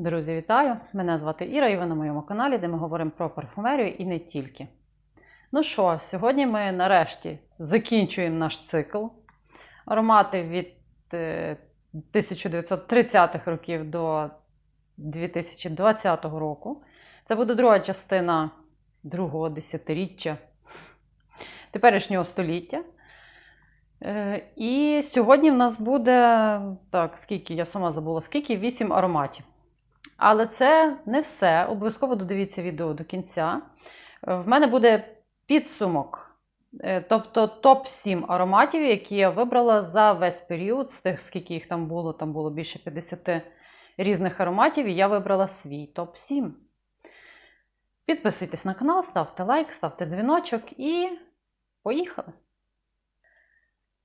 Друзі, вітаю! Мене звати Іра і ви на моєму каналі, де ми говоримо про парфумерію і не тільки. Ну що, сьогодні ми нарешті закінчуємо наш цикл. Аромати від е, 1930-х років до 2020 року. Це буде друга частина другого десятиріччя теперішнього століття. Е, І сьогодні в нас буде, так, скільки, я сама забула, скільки, 8 ароматів. Але це не все. Обов'язково додивіться відео до кінця. Е, В мене буде підсумок, е, тобто топ-7 ароматів, які я вибрала за весь період, з тих, скільки їх там було, там було більше 50 різних ароматів, і я вибрала свій топ-7. Підписуйтесь на канал, ставте лайк, ставте дзвіночок і поїхали!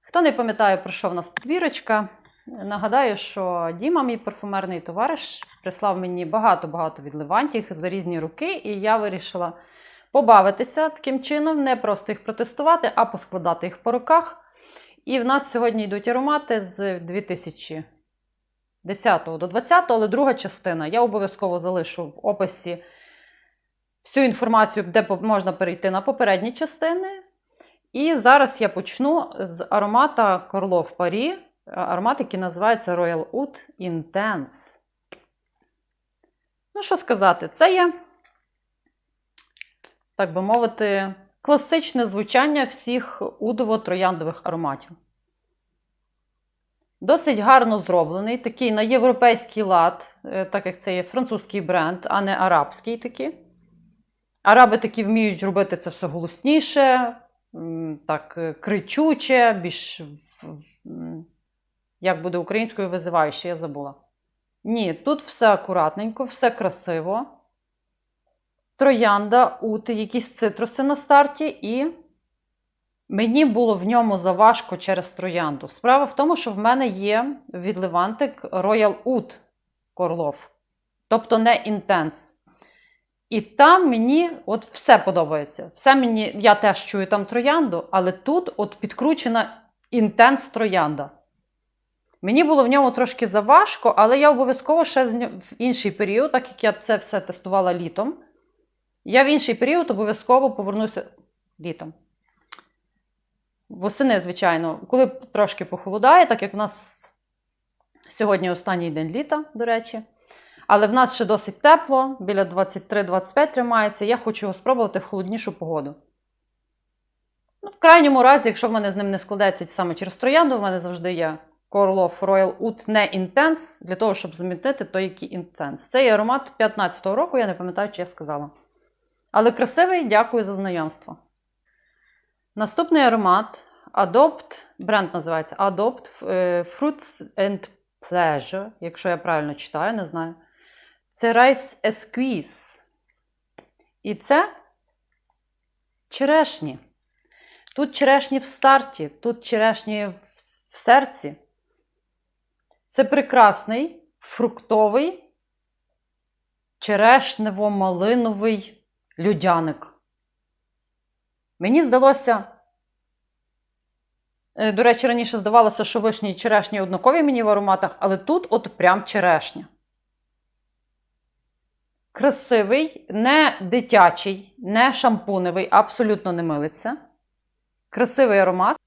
Хто не пам'ятає, про що в нас підбірочка, нагадаю, що Діма, мій парфумерний товариш, прислав мені багато-багато відливантів за різні роки, і я вирішила побавитися таким чином, не просто їх протестувати, а поскладати їх по руках. І в нас сьогодні йдуть аромати з 2010 до 2020, але друга частина. Я обов'язково залишу в описі всю інформацію, де можна перейти на попередні частини. І зараз я почну з аромата Корлов Парі. Аромат, який називається Royal Oud Intense. Ну, що сказати, це є, так би мовити, класичне звучання всіх удово-трояндових ароматів. Досить гарно зроблений, такий на європейський лад, е, так як це є французький бренд, а не арабський такий. Араби такі вміють робити це все голосніше, так е, кричуче, більш. Як буде українською визиваюче, я забула. Ні, тут все акуратненько, все красиво. Троянда, ути, якісь цитруси на старті, і мені було в ньому заважко через троянду. Справа в тому, що в мене є відливантик Royal Oud Корлов, тобто не інтенс. І там мені от все подобається. Все мені, я теж чую там троянду, але тут от підкручена інтенс троянда. Мені було в ньому трошки заважко, але я обов'язково ще в інший період, так як я це все тестувала літом. Я в інший період обов'язково повернуся літом. Восени, звичайно, коли трошки похолодає, так як в нас сьогодні останній день літа, до речі. Але в нас ще досить тепло, біля 23-25 тримається. Я хочу його спробувати в холоднішу погоду. Ну, в крайньому разі, якщо в мене з ним не складеться саме через троянду, в мене завжди є Coral Royal Oud не Intense, для того, щоб замінити той, який Intense. Це є аромат 15-го року, я не пам'ятаю, чи я сказала. Але красивий, дякую за знайомство. Наступний аромат Adopt, бренд називається Adopt е, Fruits and Pleasure, якщо я правильно читаю, не знаю. Це Rice Esquisse. І це черешні. Тут черешні в старті, тут черешні в серці. Це прекрасний фруктовий, черешнево-малиновий людяник. Мені здалося, е, до речі, раніше здавалося, що вишні і черешні однакові мені в ароматах, але тут от прям черешня. Красивий, не дитячий, не шампуневий, абсолютно не милиться. Красивий аромат.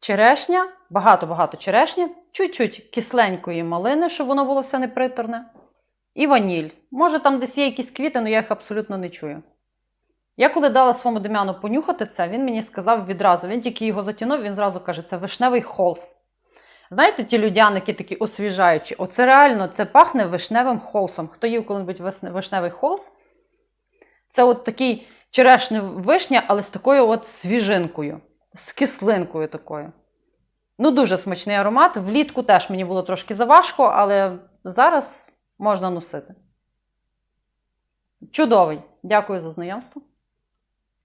Черешня, багато-багато черешні, чуть-чуть кисленької малини, щоб воно було все неприторне. І ваніль. Може, там десь є якісь квіти, але я їх абсолютно не чую. Я коли дала своєму Дем'яну понюхати це, він мені сказав відразу, він тільки його затягнув, він зразу каже, це вишневий холс. Знаєте, ті людяники такі освіжаючі. Оце реально це пахне вишневим холсом. Хто їв коли-небудь вишневий холс? Це от такий черешня вишня, але з такою от свіжинкою, з кислинкою такою. Ну, дуже смачний аромат. Влітку теж мені було трошки заважко, але зараз можна носити. Чудовий. Дякую за знайомство.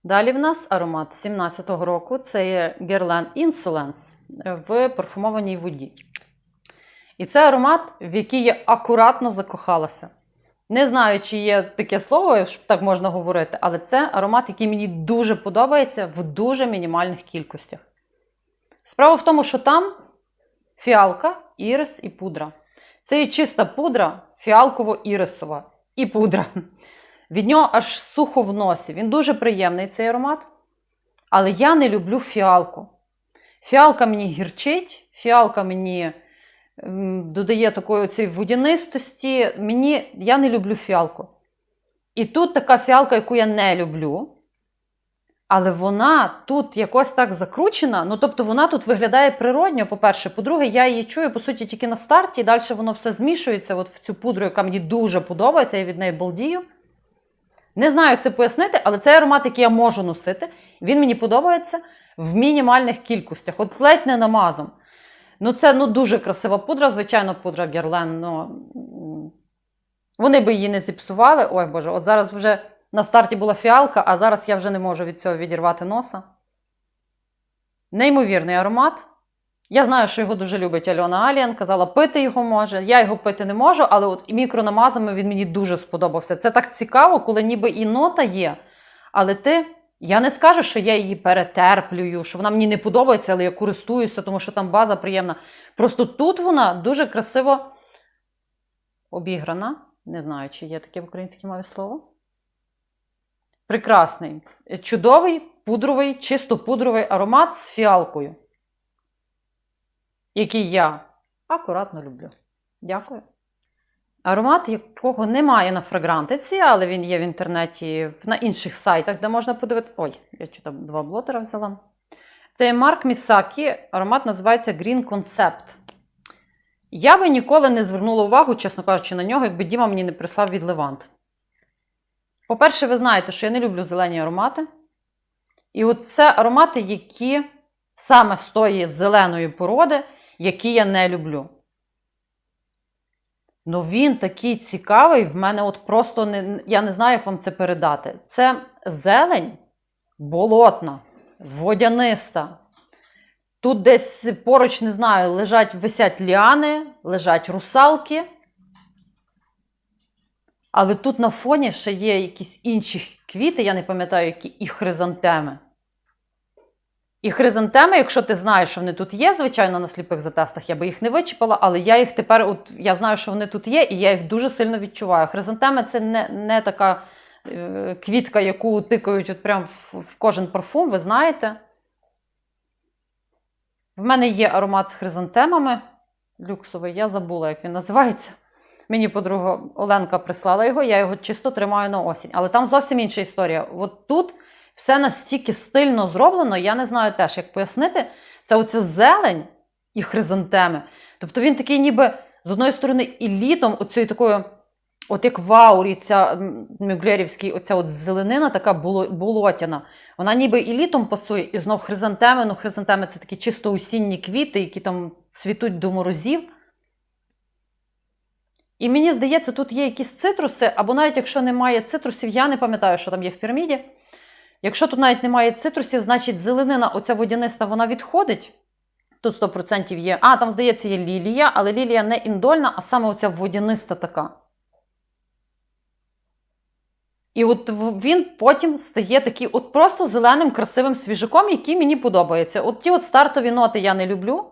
Далі в нас аромат 17-го року це є Guerlain Insolence в парфумованій воді. І це аромат, в який я акуратно закохалася. Не знаю, чи є таке слово, що так можна говорити, але це аромат, який мені дуже подобається в дуже мінімальних кількостях. Справа в тому, що там фіалка, ірис і пудра. Це є чиста пудра, фіалково-ірисова і пудра. Від нього аж сухо в носі. Він дуже приємний цей аромат. Але я не люблю фіалку. Фіалка мені гірчить, фіалка мені додає такої цієї водянистості. Мені, я не люблю фіалку. І тут така фіалка, яку я не люблю. Але вона тут якось так закручена. Ну, тобто вона тут виглядає природньо, по-перше. По-друге, я її чую, по суті, тільки на старті, і далі воно все змішується от в цю пудру, яка мені дуже подобається, я від неї балдію. Не знаю, як це пояснити, але цей аромат, який я можу носити, він мені подобається в мінімальних кількостях. От ледь не намазом. Ну, це ну, дуже красива пудра, звичайно, пудра Герлен. Ну, вони би її не зіпсували. Ой Боже, от зараз вже на старті була фіалка, а зараз я вже не можу від цього відірвати носа. Неймовірний аромат. Я знаю, що його дуже любить Альона Аліан. Казала, пити його може. Я його пити не можу, але от мікронамазами він мені дуже сподобався. Це так цікаво, коли ніби і нота є. Але ти, я не скажу, що я її перетерплюю, що вона мені не подобається, але я користуюся, тому що там база приємна. Просто тут вона дуже красиво обіграна. Не знаю, чи є таке в українській мові слово. Прекрасний, чудовий, пудровий, чисто пудровий аромат з фіалкою який я акуратно люблю. Дякую. Аромат, якого немає на фрагрантиці, але він є в інтернеті на інших сайтах, де можна подивитися. Ой, я чудо два блотера взяла. Це Марк Місакі, аромат називається Green Concept. Я би ніколи не звернула увагу, чесно кажучи, на нього, якби Діма мені не прислав від Левант. По-перше, ви знаєте, що я не люблю зелені аромати. І от це аромати, які саме з тої зеленої породи, які я не люблю. Ну він такий цікавий, в мене от просто не, я не знаю, як вам це передати. Це зелень болотна, водяниста. Тут десь поруч, не знаю, лежать, висять ліани, лежать русалки. Але тут на фоні ще є якісь інші квіти, я не пам'ятаю, які і хризантеми. І хризантеми, якщо ти знаєш, що вони тут є, звичайно, на сліпих затестах, я би їх не вичіпала, але я їх тепер, от я знаю, що вони тут є, і я їх дуже сильно відчуваю. Хризантеми це не, не така е, квітка, яку тикають от прям в, в кожен парфум, ви знаєте. В мене є аромат з хризантемами люксовий, я забула, як він називається. Мені подруга Оленка прислала його, я його чисто тримаю на осінь. Але там зовсім інша історія. От тут все настільки стильно зроблено, я не знаю теж, як пояснити. Це оце зелень і хризантеми. Тобто він такий, ніби з одної сторони, і літом, оцією такою, от як в аурі, ця мюглерівський, оця от зеленина, така боло- болотяна. Вона ніби і літом пасує, і знов хризантеми. Ну, хризантеми це такі чисто осінні квіти, які там цвітуть до морозів. І мені здається, тут є якісь цитруси, або навіть якщо немає цитрусів, я не пам'ятаю, що там є в піраміді. Якщо тут навіть немає цитрусів, значить зеленина, оця водяниста, вона відходить. Тут 100% є. А, там, здається, є лілія, але лілія не індольна, а саме оця водяниста така. І от він потім стає такий от просто зеленим, красивим свіжаком, який мені подобається. От ті от стартові ноти я не люблю.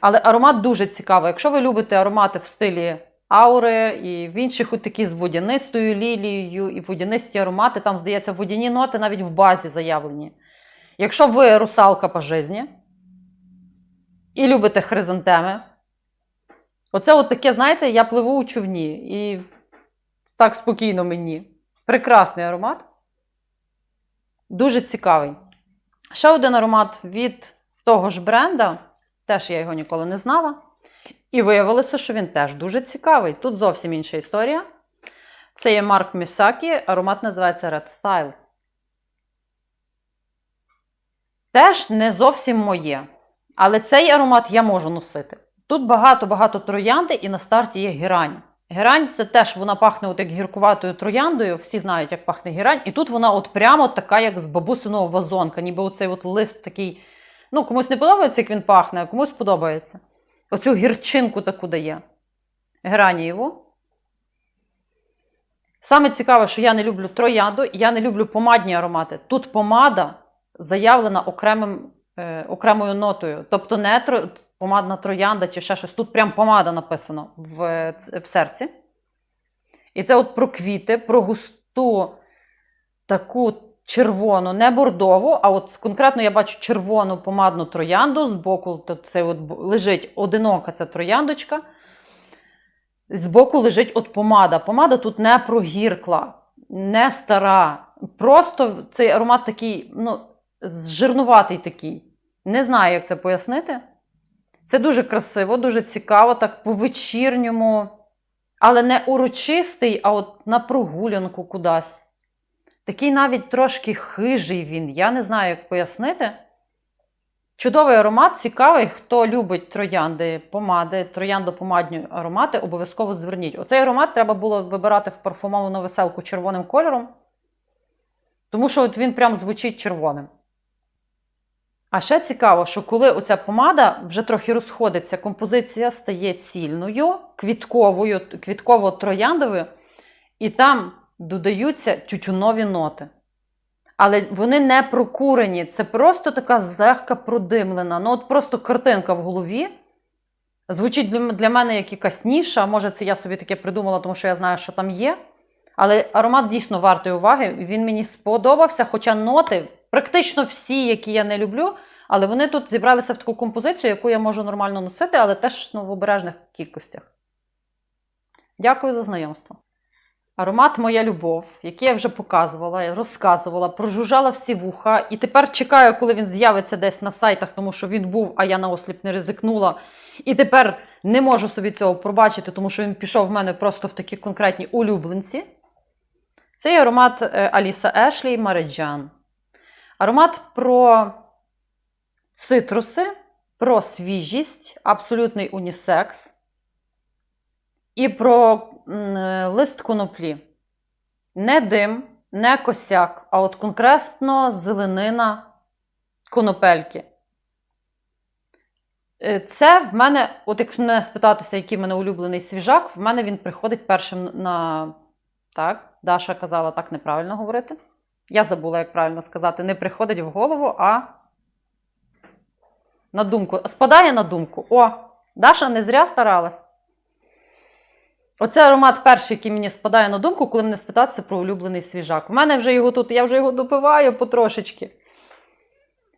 Але аромат дуже цікавий. Якщо ви любите аромати в стилі аури і в інших от такі з водянистою лілією і водянисті аромати, там, здається, водяні ноти навіть в базі заявлені. Якщо ви русалка по житті і любите хризантеми, оце от таке, знаєте, я пливу у човні і так спокійно мені. Прекрасний аромат. Дуже цікавий. Ще один аромат від того ж бренда. Теж я його ніколи не знала. І виявилося, що він теж дуже цікавий. Тут зовсім інша історія. Це є Марк Місакі, аромат називається Red Style. Теж не зовсім моє. Але цей аромат я можу носити. Тут багато-багато троянди, і на старті є герань. Герань це теж вона пахне от як гіркуватою трояндою. Всі знають, як пахне герань. І тут вона от прямо така, як з бабусиного вазонка, ніби оцей от лист такий. Ну, комусь не подобається, як він пахне, а комусь подобається. Оцю гірчинку таку дає. Геранієву. Саме цікаве, що я не люблю троянду, і я не люблю помадні аромати. Тут помада заявлена окремим, е, окремою нотою. Тобто не тро, помадна троянда чи ще щось. Тут прям помада написано в, в серці. І це от про квіти, про густу таку червону, не бордову, а от конкретно я бачу червону помадну троянду. Збоку тут це от лежить одинока ця трояндочка. Збоку лежить от помада. Помада тут не прогіркла, не стара. Просто цей аромат такий, ну, жирнуватий такий. Не знаю, як це пояснити. Це дуже красиво, дуже цікаво, так по-вечірньому, але не урочистий, а от на прогулянку кудись. Такий навіть трошки хижий він. Я не знаю, як пояснити. Чудовий аромат, цікавий. Хто любить троянди, помади, трояндо-помадні аромати, обов'язково зверніть. Оцей аромат треба було вибирати в парфумовану веселку червоним кольором, тому що от він прям звучить червоним. А ще цікаво, що коли оця помада вже трохи розходиться, композиція стає цільною, квітковою, квітково-трояндовою, і там додаються тютюнові ноти. Але вони не прокурені, це просто така злегка продимлена. Ну, от просто картинка в голові. Звучить для, мене як якась ніша, може, це я собі таке придумала, тому що я знаю, що там є. Але аромат дійсно вартий уваги. Він мені сподобався, хоча ноти практично всі, які я не люблю, але вони тут зібралися в таку композицію, яку я можу нормально носити, але теж ну, в обережних кількостях. Дякую за знайомство. Аромат Моя любов, який я вже показувала, розказувала, прожужжала всі вуха. І тепер чекаю, коли він з'явиться десь на сайтах, тому що він був, а я наосліп не ризикнула. І тепер не можу собі цього пробачити, тому що він пішов в мене просто в такі конкретні улюбленці. Це аромат е, Аліса Ешлі Мареджан. Аромат про цитруси, про свіжість, абсолютний унісекс і про е, лист коноплі. Не дим, не косяк, а от конкретно зеленина конопельки. Е, Це в мене, от якщо мене спитатися, який в мене улюблений свіжак, в мене він приходить першим на. Так, Даша казала так неправильно говорити. Я забула, як правильно сказати, не приходить в голову, а на думку. Спадає на думку. О, Даша не зря старалась. Оце аромат перший, який мені спадає на думку, коли мене спитатися про улюблений свіжак. У мене вже його тут, я вже його допиваю потрошечки.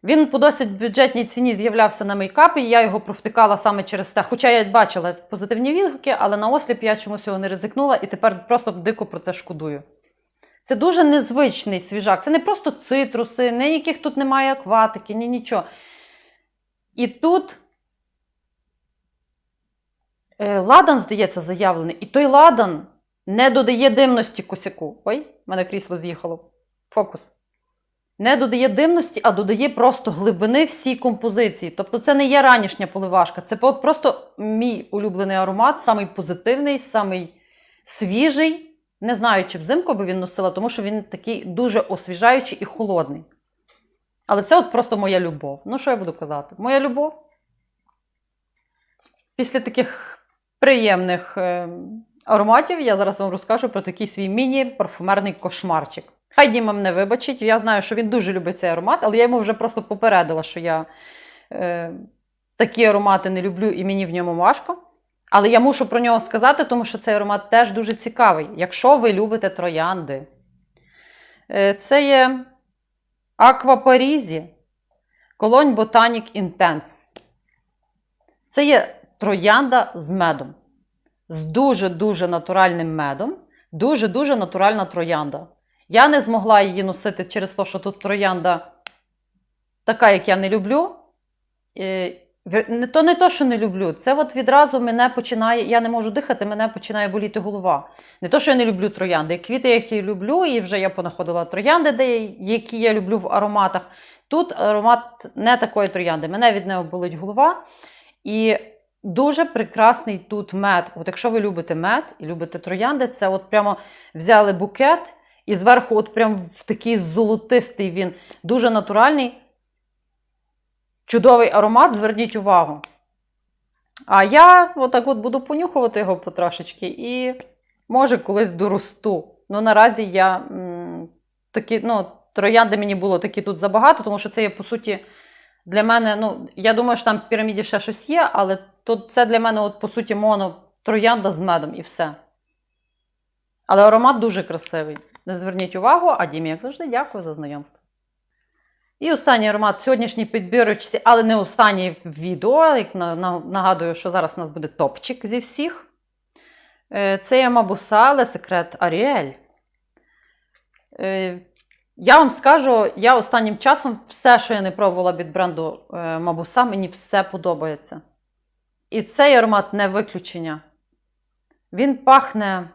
Він по досить бюджетній ціні з'являвся на мейкапі, і я його провтикала саме через те. Хоча я бачила позитивні відгуки, але на осліп я чомусь його не ризикнула і тепер просто дико про це шкодую. Це дуже незвичний свіжак. Це не просто цитруси, ніяких тут немає акватики, ні нічого. І тут ладан, здається, заявлений. І той ладан не додає димності косяку. Ой, в мене крісло з'їхало. Фокус. Не додає димності, а додає просто глибини всій композиції. Тобто це не є ранішня поливашка. Це просто мій улюблений аромат, самий позитивний, самий свіжий. Не знаю, чи взимку би він носила, тому що він такий дуже освіжаючий і холодний. Але це от просто моя любов. Ну, що я буду казати? Моя любов. Після таких приємних е, ароматів я зараз вам розкажу про такий свій міні-парфумерний кошмарчик. Хай Діма мене вибачить, я знаю, що він дуже любить цей аромат, але я йому вже просто попередила, що я е, такі аромати не люблю і мені в ньому важко. Але я мушу про нього сказати, тому що цей аромат теж дуже цікавий. Якщо ви любите троянди, Е, це є Аква Парізі, Колонь Ботанік Інтенс. Це є троянда з медом. З дуже-дуже натуральним медом. Дуже-дуже натуральна троянда. Я не змогла її носити через те, що тут троянда така, як я не люблю. То не то, що не люблю. Це от відразу мене починає, я не можу дихати, мене починає боліти голова. Не то, що я не люблю троянди. Квіти, які люблю, і вже я понаходила троянди, які я люблю в ароматах. Тут аромат не такої троянди. Мене від неї болить голова. І дуже прекрасний тут мед. От якщо ви любите мед і любите троянди, це от прямо взяли букет і зверху, от прям в такий золотистий він, дуже натуральний. Чудовий аромат, зверніть увагу. А я отак от буду понюхувати його потрошечки і може колись доросту. Ну, наразі я м, такі, ну, троянди мені було такі тут забагато, тому що це є, по суті, Для мене, ну, я думаю, що там в піраміді ще щось є, але тут це для мене, от, по суті, моно троянда з медом і все. Але аромат дуже красивий. Не зверніть увагу, а Дімі, як завжди, дякую за знайомство. І останній аромат сьогоднішній підбірочці, але не останній відео. Як на- на- нагадую, що зараз у нас буде топчик зі всіх. Е, Це є Мабуса Le Secret Ariel. Е, Я вам скажу, я останнім часом все, що я не пробувала від бренду е, Мабуса, мені все подобається. І цей аромат не виключення. Він пахне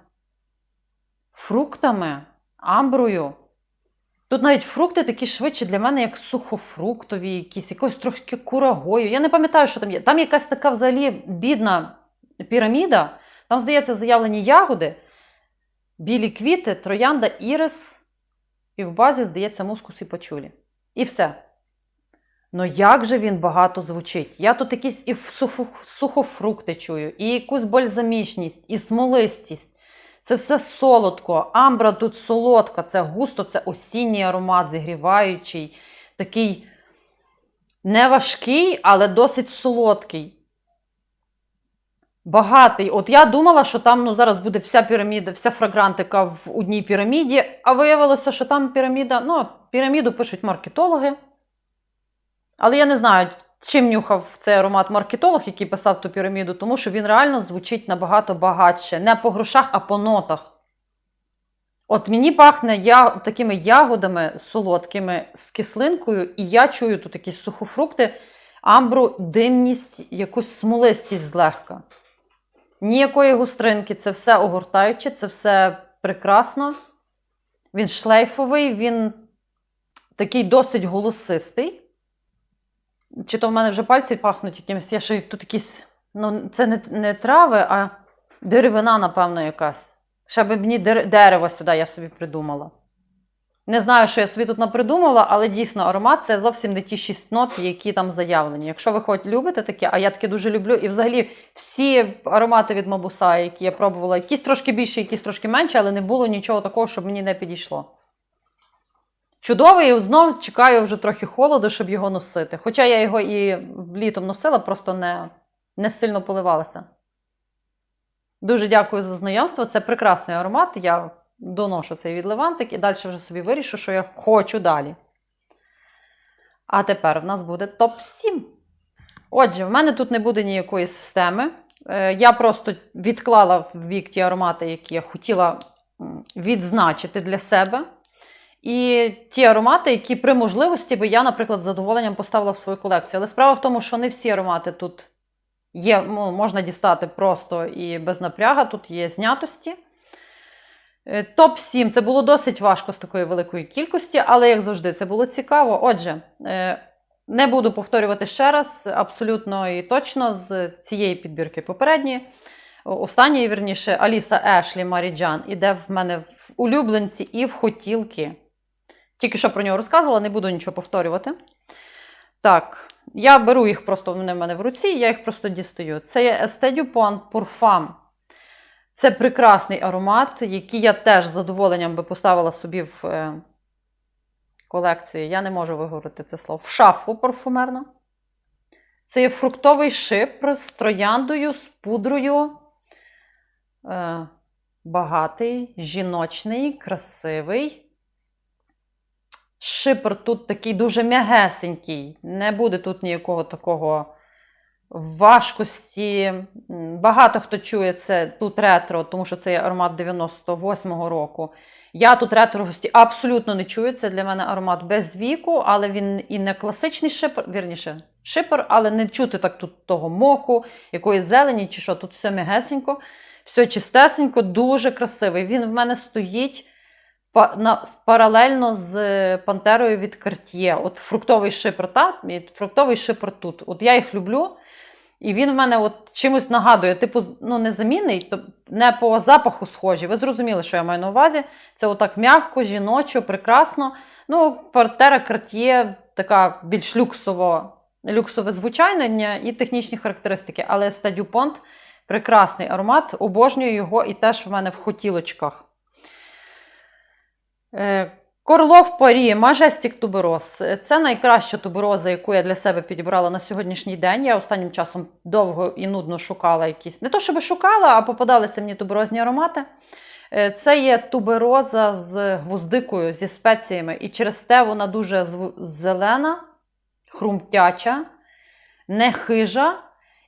фруктами, амброю. Тут навіть фрукти такі швидше для мене, як сухофруктові, якісь, якось трошки курагою. Я не пам'ятаю, що там є. Там якась така взагалі бідна піраміда. Там, здається, заявлені ягоди, білі квіти, троянда, ірис, і в базі, здається, мускус і пачулі. І все. Ну як же він багато звучить? Я тут якісь і сухофрукти чую, і якусь бальзамічність, і смолистість. Це все солодко. Амбра тут солодка, це густо, це осінній аромат, зігріваючий, такий не важкий, але досить солодкий. Багатий. От я думала, що там ну, зараз буде вся піраміда, вся фрагрантика в одній піраміді, а виявилося, що там піраміда, ну, піраміду пишуть маркетологи. Але я не знаю, чим нюхав цей аромат маркетолог, який писав ту піраміду, тому що він реально звучить набагато багатше. Не по грошах, а по нотах. От мені пахне я, такими ягодами солодкими з кислинкою, і я чую тут якісь сухофрукти, амбру, димність, якусь смолистість злегка. Ніякої гостринки, це все огортаюче, це все прекрасно. Він шлейфовий, він такий досить голосистий. Чи то в мене вже пальці пахнуть якимось, я ще тут якісь, ну, це не, не трави, а деревина, напевно, якась. Ще би мені дерево сюди я собі придумала. Не знаю, що я собі тут напридумала, але дійсно аромат це зовсім не ті шість нот, які там заявлені. Якщо ви хоч любите таке, а я таке дуже люблю, і взагалі всі аромати від Мабуса, які я пробувала, якісь трошки більше, якісь трошки менше, але не було нічого такого, щоб мені не підійшло. Чудовий, знов чекаю вже трохи холоду, щоб його носити. Хоча я його і літом носила, просто не, не сильно поливалася. Дуже дякую за знайомство. Це прекрасний аромат. Я доношу цей від Левантик і далі вже собі вирішу, що я хочу далі. А тепер в нас буде топ-7. Отже, в мене тут не буде ніякої системи. Е, Я просто відклала в бік ті аромати, які я хотіла відзначити для себе. І ті аромати, які при можливості би я, наприклад, з задоволенням поставила в свою колекцію. Але справа в тому, що не всі аромати тут є, ну, можна дістати просто і без напряга, тут є знятості. Е, Топ-7 це було досить важко з такої великої кількості, але, як завжди, це було цікаво. Отже, е, не буду повторювати ще раз, абсолютно і точно з цієї підбірки попередньої. Останньої, вірніше, Аліса Ешлі Маріджан іде в мене в улюбленці і в хотілки. Тільки що про нього розказувала, не буду нічого повторювати. Так, я беру їх просто вони в мене в руці, я їх просто дістаю. Це є Esté Dupont Parfum. Це прекрасний аромат, який я теж з задоволенням би поставила собі в е, колекцію. Я не можу виговорити це слово. В шафу парфумерну. Це є фруктовий шипр з трояндою, з пудрою. Е, багатий, жіночний, красивий. Шипр тут такий дуже м'ягесенький. Не буде тут ніякого такого важкості. Багато хто чує це тут ретро, тому що це є аромат 98-го року. Я тут ретровості абсолютно не чую. Це для мене аромат без віку, але він і не класичний шипр, вірніше, шипр, але не чути так тут того моху, якоїсь зелені чи що. Тут все м'ягесенько, все чистесенько, дуже красивий. Він в мене стоїть паралельно з пантерою від Cartier. От фруктовий шипр та, і фруктовий шипр тут. От я їх люблю. І він в мене от чимось нагадує, типу, ну, незамінний, то не по запаху схожі. Ви зрозуміли, що я маю на увазі. Це отак м'яко, жіночо, прекрасно. Ну, Пантера Cartier така більш люксово, люксове звучання і технічні характеристики. Але Esté – прекрасний аромат, обожнюю його і теж в мене в хотілочках. Корлов Парі, Majestic Tuberose. Це найкраща тубероза, яку я для себе підібрала на сьогоднішній день. Я останнім часом довго і нудно шукала якісь. Не то, щоб шукала, а попадалися мені туберозні аромати. Е, Це є тубероза з гвоздикою, зі спеціями, і через те вона дуже зелена, хрумтяча, не хижа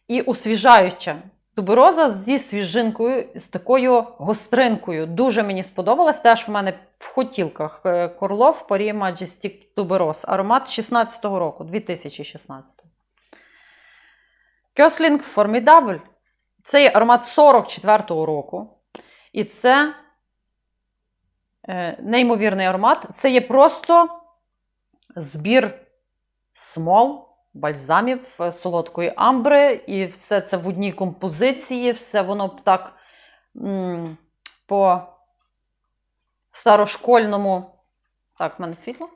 і освіжаюча. Тубероза зі свіжинкою, з такою гостринкою. Дуже мені сподобалась. Теж в мене в хотілках е, Корлов Парі Majestic Tuberose. Аромат 16-го року, 2016. Кьослінг Formidable. Це є аромат 44-го року. І це е, неймовірний аромат. Це є просто збір смол, бальзамів, е, солодкої амбри, і все це в одній композиції, все воно б так м, по старошкольному. Так, в мене світло.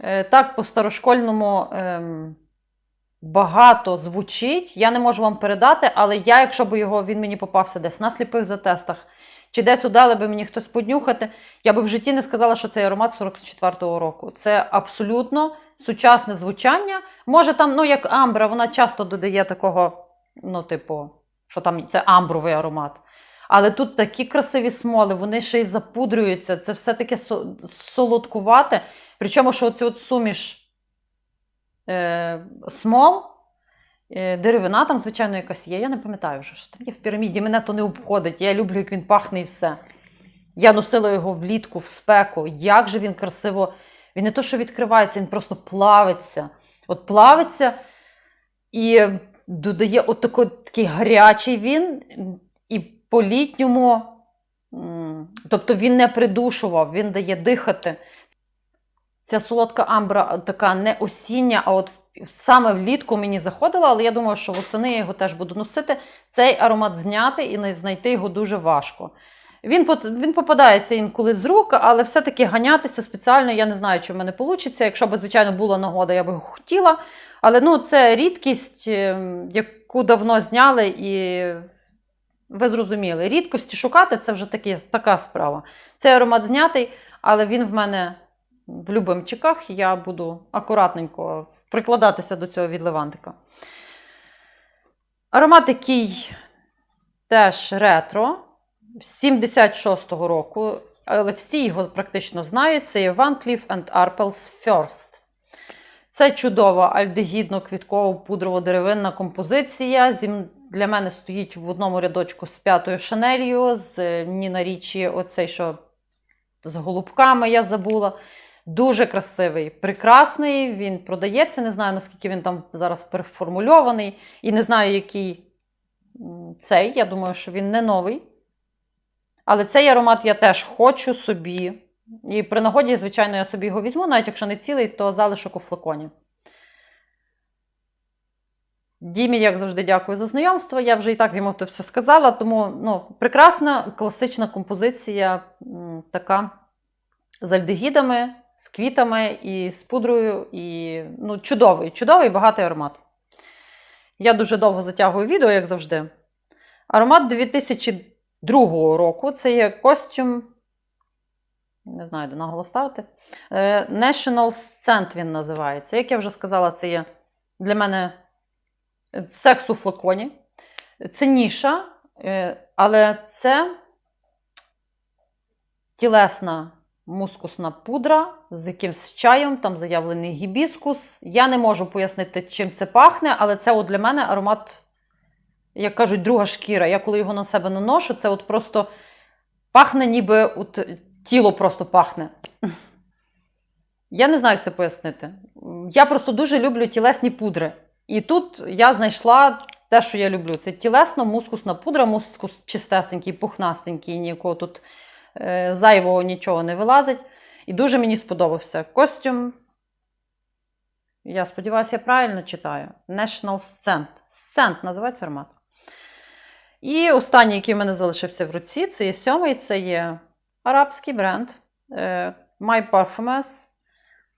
Е, Так, по старошкольному ем, багато звучить. Я не можу вам передати, але я, якщо б його він мені попався десь на сліпих затестах, чи десь удали би мені хтось поднюхати, я би в житті не сказала, що цей аромат 44-го року. Це абсолютно сучасне звучання. Може, там, ну, як амбра, вона часто додає такого, ну, типу, що там це амбровий аромат. Але тут такі красиві смоли, вони ще й запудрюються. Це все таке солодкувате. Причому, що оцю от суміш е, смол, деревина там, звичайно, якась є. Я не пам'ятаю вже, що там є в піраміді. Мене то не обходить. Я люблю, як він пахне і все. Я носила його влітку, в спеку. Як же він красиво. Він не то, що відкривається, він просто плавиться. От плавиться і додає от тако- такий гарячий він, і по-літньому. Тобто він не придушував, він дає дихати. Ця солодка амбра така не осіння, а от саме влітку мені заходила, але я думаю, що восени я його теж буду носити. Цей аромат зняти і не знайти його дуже важко. Він, він попадається інколи з рук, але все-таки ганятися спеціально, я не знаю, чи в мене вийде. Якщо б, звичайно, була нагода, я би хотіла. Але ну, це рідкість, ем, яку давно зняли, і ви зрозуміли, рідкості шукати це вже такі, така справа. Цей аромат знятий, але він в мене в любимчиках. Я буду акуратненько прикладатися до цього від левантика. Аромат, який теж ретро, з 76-го року, але всі його практично знають. Це є Van Cleef Arpels First. Це чудова альдегідно-квітково-пудрово-деревинна композиція. Для мене стоїть в одному рядочку з п'ятою шанелью, з е, Ніна Річі, оцей, що з голубками я забула. Дуже красивий, прекрасний. Він продається. Не знаю, наскільки він там зараз переформульований. І не знаю, який цей. Я думаю, що він не новий. Але цей аромат я теж хочу собі. І при нагоді, звичайно, я собі його візьму, навіть якщо не цілий, то залишок у флаконі. Дімі, як завжди, дякую за знайомство. Я вже і так йому це все сказала. Тому ну, прекрасна класична композиція, така з альдегідами, з квітами і з пудрою. І, ну, чудовий, чудовий багатий аромат. Я дуже довго затягую відео, як завжди. Аромат 2002 року це є костюм. Не знаю, де наголос ставити. Е, National Scent він називається. Як я вже сказала, це є для мене секс у флаконі. Це ніша, е, але це тілесна мускусна пудра з якимсь чаєм, там заявлений гібіскус. Я не можу пояснити, чим це пахне, але це от для мене аромат, як кажуть, друга шкіра. Я коли його на себе наношу, це от просто пахне, ніби от тіло просто пахне. Я не знаю, як це пояснити. Я просто дуже люблю тілесні пудри. І тут я знайшла те, що я люблю. Це тілесно-мускусна пудра, мускус чистесенький, пухнастенький, ніякого тут зайвого нічого не вилазить. І дуже мені сподобався костюм. Я сподіваюся, я правильно читаю. National Scent. Scent називається аромат. І останній, який в мене залишився в руці, це є сьомий, це є арабський бренд е, My Parfums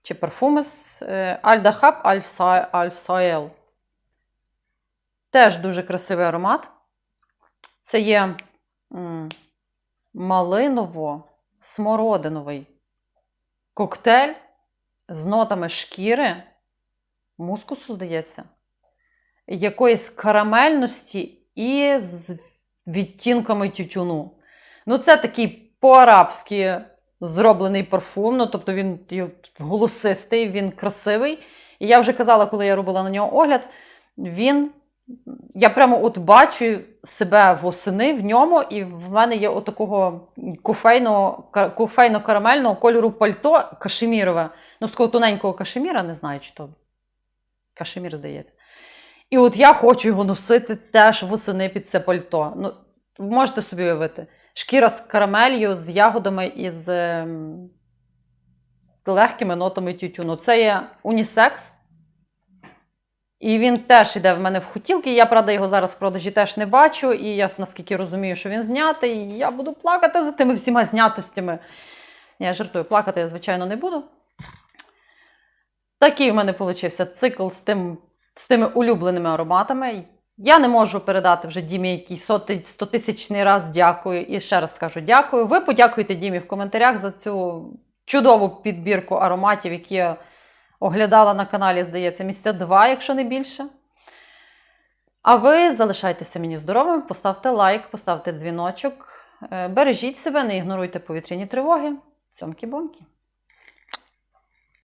чи Parfums е, Al Dahab Al Sa- Теж дуже красивий аромат. Це є малиново-смородиновий коктейль з нотами шкіри, мускусу, здається, якоїсь карамельності і з відтінками тютюну. Ну, це такий по-арабськи зроблений парфум. Ну, тобто він голосистий, він красивий. І я вже казала, коли я робила на нього огляд, він. Я прямо от бачу себе восени в ньому, і в мене є от такого кофейного, ка- кофейно-карамельного кольору пальто кашемірове. Ну, з такого тоненького кашеміра, не знаю, чи то кашемір, здається. І от я хочу його носити теж восени під це пальто. Ну, можете собі уявити. Шкіра з карамелью, з ягодами і з ем, легкими нотами тютюну. Це є унісекс. І він теж іде в мене в хотілки. Я, правда, його зараз в продажі теж не бачу. І я наскільки розумію, що він знятий. І я буду плакати за тими всіма знятостями. Я жартую, плакати я, звичайно, не буду. Такий в мене получився цикл з, тим, з тими улюбленими ароматами. Я не можу передати вже Дімі який стотисячний раз дякую. І ще раз скажу дякую. Ви подякуйте Дімі в коментарях за цю чудову підбірку ароматів, які я оглядала на каналі, здається, місця два, якщо не більше. А ви залишайтеся мені здоровими, поставте лайк, поставте дзвіночок. Е, Бережіть себе, не ігноруйте повітряні тривоги. Цьомкі-бомки.